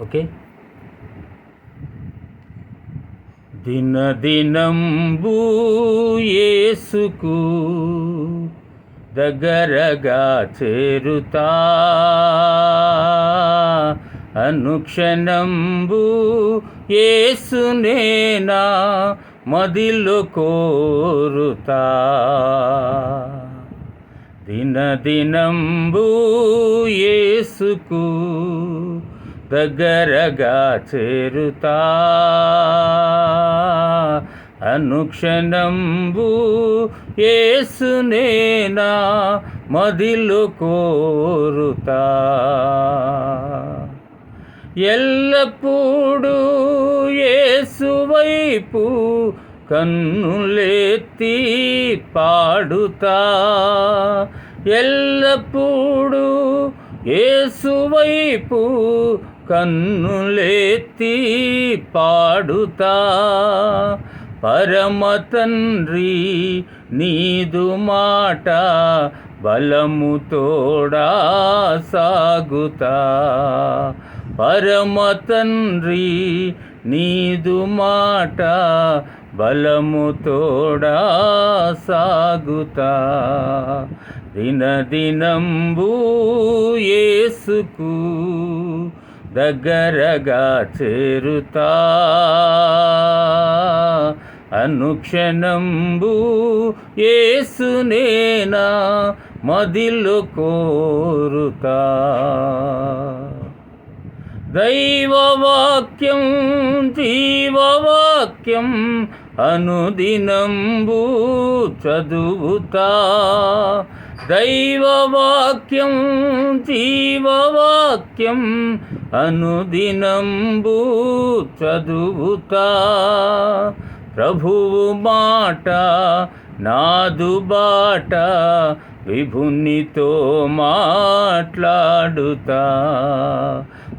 Okay. దినదినంబు యేసుకు దగ్గరగా చేరుతా. అనుక్షణంబు యేసునేనా మదిలో కోరుతా. దినదినంబు యేసుకు దగ్గరగా చేరుతా. అనుక్షణంబు ఏసునేనా మదిలు కోరుతా. ఎల్లప్పుడూ ఏసువైపు వైపు పాడుతా. ఎల్లప్పుడూ ఏసువైపు కన్నులెత్తి పాడుతా. పరమ తండ్రి నీదు మాట బలము తోడా సాగుతా. పరమ తండ్రి నీదు మాట బలము తోడా సాగుతా. దినదినంబూ ఏసుకు దగ్గరగా చేరుతా. అనుక్షణంబు ఏసునేనా మదిలో కోరుతా. దైవవాక్యం జీవవాక్యం అనుదినంబు చదువుతా. దైవవాక్యం జీవవాక్యం అనుదినంబు చదువుతా ప్రభువు మాట నాదు బాట విభునితో మాట్లాడుతా.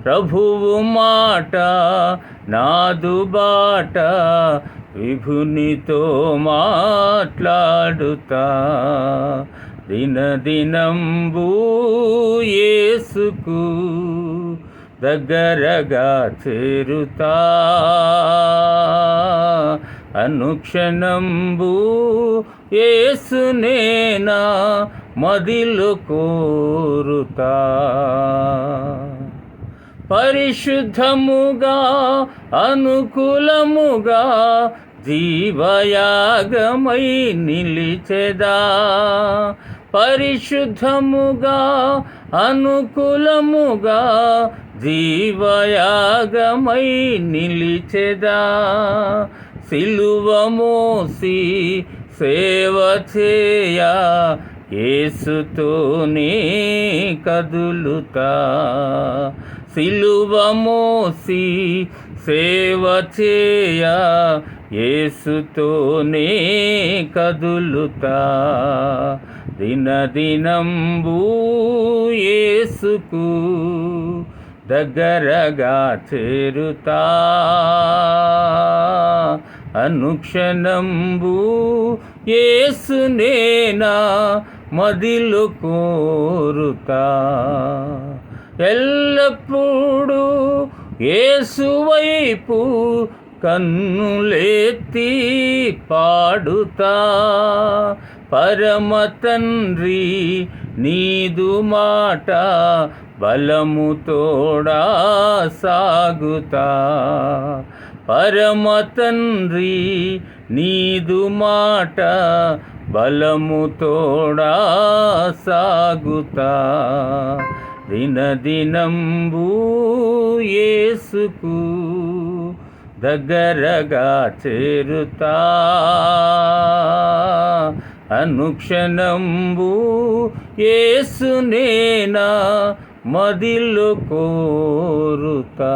ప్రభువు మాట నాదు బాట విభునితో మాట్లాడుతా. దినదినంబు యేసుకు దగ్గరగా చేరుతా. అనుక్షణంబు ఏసునేనా మదిలు కోరుతా. పరిశుద్ధముగా అనుకూలముగా జీవయాగమై నిలిచెదా. పరిశుద్ధముగా అనుకూలముగా జీవయాగమై నిలిచెదా. సిలువ మోసి సేవ చేయా ఏసుతోనే కదులుతా. సిలువ మోసి సేవ చేయ ఏసుతోనే కదులుతా. దినదినంబు యేసుకు దగ్గరగా చేరుతా. అనుక్షణంబు ఏసునేనా మదిలు కోరుతా. ఎల్లప్పుడూ ఏసువైపు కన్నులెత్తి పాడుతా. పరమ తండ్రి నీదు మాట బలము తోడా సాగుతా. పరమ తండ్రి నీదు మాట బలము తోడా సాగుతా. దినదినంబూ యేసుకు దగ్గరగా చేరుతా. అనుక్షణంబు యేసునేనా మదిలో కోరుతా.